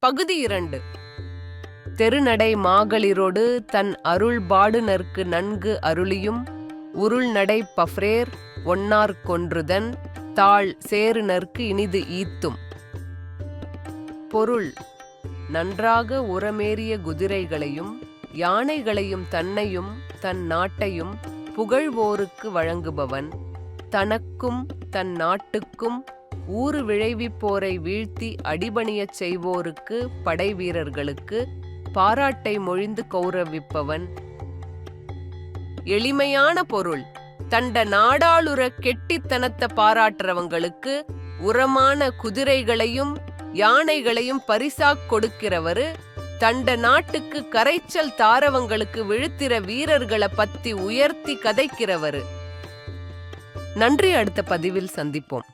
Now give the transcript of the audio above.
பகுதி இரண்டு. தெருநடை மாகளிரோடு தன் அருள்பாடுனர்க்கு நன்கு அருளியும் உருள்நடை பஃப்ரேர் ஒன்னார் கொன்றுதன் தாழ் சேருனர்க்கு இனிது ஈத்தும். பொருள் நன்றாக உரமேறிய குதிரைகளையும் யானைகளையும் தன்னையும் தன் நாட்டையும் புகழ்வோருக்கு வழங்குபவன் தனக்கும் தன் நாட்டுக்கும் ஊறு விளைவிப்போரை வீழ்த்தி அடிபணியச் செய்வோருக்கு படை வீரர்களுக்கு பாராட்டை மொழிந்து கௌரவிப்பவன். எளிமையான பொருள் தண்ட நாடாளுற கெட்டித்தனத்தை பாராட்டுறவங்களுக்கு உரமான குதிரைகளையும் யானைகளையும் பரிசாக் கொடுக்கிறவரு தண்ட நாட்டுக்கு கரைச்சல் தாரவங்களுக்கு விழுத்திர வீரர்களை பத்தி உயர்த்தி கதைக்கிறவரு. நன்றி அடுத்த பதிவில் சந்திப்போம்.